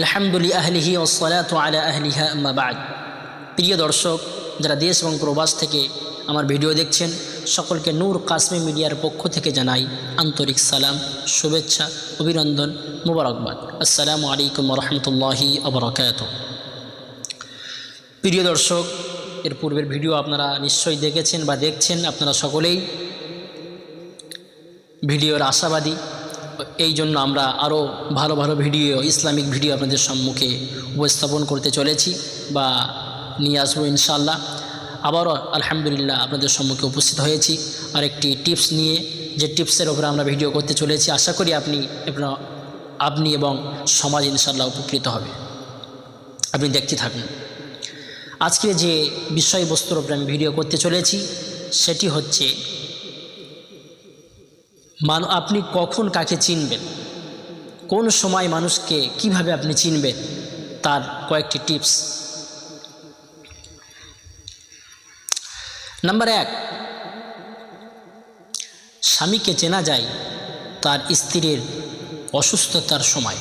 আলহামদুলিল্লাহ আহলিহি ওসলাত আলা আহলিহা আম্মা প্রিয় দর্শক, যারা দেশ এবং প্রবাস থেকে আমার ভিডিও দেখছেন, সকলকে নূর কাশ্মী মিডিয়ার পক্ষ থেকে জানাই আন্তরিক সালাম, শুভেচ্ছা, অভিনন্দন, মুবারকবাদ। আসসালামু আলাইকুম রহমতুল্লাহি আবরকাত প্রিয় দর্শক, এর পূর্বের ভিডিও আপনারা নিশ্চয়ই দেখেছেন বা দেখছেন, আপনারা সকলেই। ভিডিওর আশাবাদী এই জন্য আমরা আরও ভালো ভালো ভিডিও, ইসলামিক ভিডিও আপনাদের সম্মুখে উপস্থাপন করতে চলেছি বা নিয়ে আসব ইনশাল্লাহ আবারও আলহামদুলিল্লাহ আপনাদের সম্মুখে উপস্থিত হয়েছি। আরেকটি টিপস নিয়ে যে টিপসের ওপরে আমরা ভিডিও করতে চলেছি, আশা করি আপনি আপনি এবং সমাজ ইনশাল্লাহ উপকৃত হবে। আপনি দেখতে থাকুন। আজকে যে বিষয়বস্তুর ওপরে আমি ভিডিও করতে চলেছি, সেটি হচ্ছে মান আপনি কখন কাকে চিনবেন? কোন সময় মানুষকে কীভাবে আপনি চিনবেন? তার কয়েকটি টিপস। নাম্বার এক, স্বামীকে চেনা যায় তার স্ত্রীর অসুস্থতার সময়।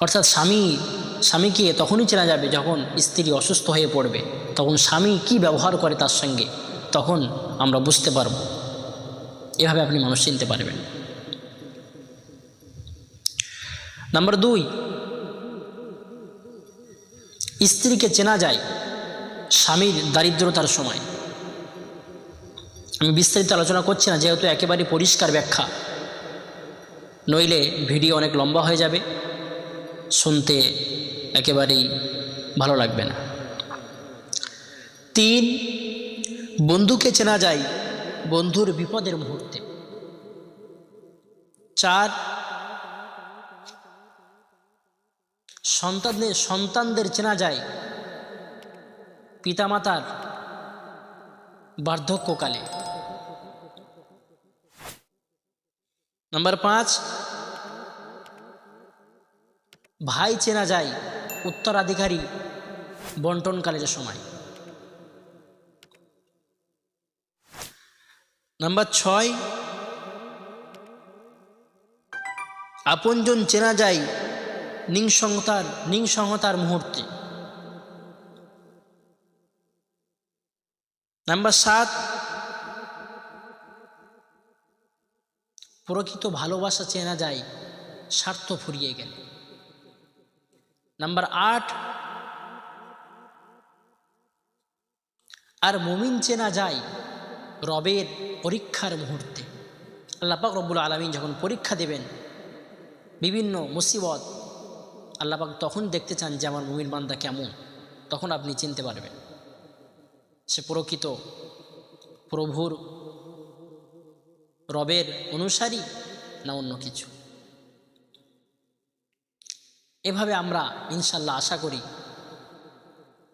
অর্থাৎ স্বামী, স্বামীকে তখনই চেনা যাবে যখন স্ত্রী অসুস্থ হয়ে পড়বে। তখন স্বামী কি ব্যবহার করে তার সঙ্গে? তখন আমরা বুঝতে পারব। এভাবে আপনি মানুষ চিনতে পারবেন। নাম্বার দুই, স্ত্রীকে চেনা যায় স্বামীর দারিদ্রতার সময়। আমি বিস্তারিত আলোচনা করছি না, যেহেতু একেবারে পরিষ্কার ব্যাখ্যা। নইলে ভিডিও অনেক লম্বা হয়ে যাবে, শুনতে একেবারেই ভালো লাগবে না। তিন, বন্ধুকে চেনা যায় বন্ধুর বিপদের মুহূর্তে। চার, সন্তানদের সন্তানদের চেনা যায় পিতামাতার বার্ধক্যকালে। নম্বর পাঁচ, ভাই চেনা যায় উত্তরাধিকারী বন্টনকালের সময়। নাম্বার ছয়, আপনজন চেনা যায় নিংসংতার নিংসংহতার মুহূর্তে। নাম্বার সাত, প্রকৃত ভালোবাসা চেনা যায় স্বার্থ ফুরিয়ে গেলে। নাম্বার আট, আর মুমিন চেনা যায় রবের পরীক্ষার মুহূর্তে। আল্লাপাক রব্বুল আলমিন যখন পরীক্ষা দেবেন, বিভিন্ন মুসিবত আল্লাপাক তখন দেখতে চান যে আমার মুমিন বান্দা কেমন, তখন আপনি চিনতে পারবেন। সে প্রকৃত প্রভুর রবের অনুসারী না অন্য কিছু। এভাবে আমরা ইনশাল্লাহ আশা করি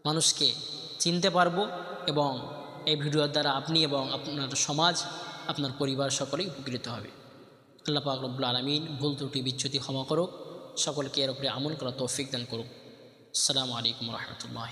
মানুষকে চিনতে পারব এবং এই ভিডিওর দ্বারা আপনি এবং আপনার সমাজ, আপনার পরিবার সকলেই উপকৃত হবে। আল্লাহ পাক রব্বুল আলমিন ভুল ত্রুটি বিচ্ছুতি ক্ষমা করুক। সকলকে এর উপরে আমল করা তৌফিক দান করুক। আসসালামু আলাইকুম রহমতুল্লাহ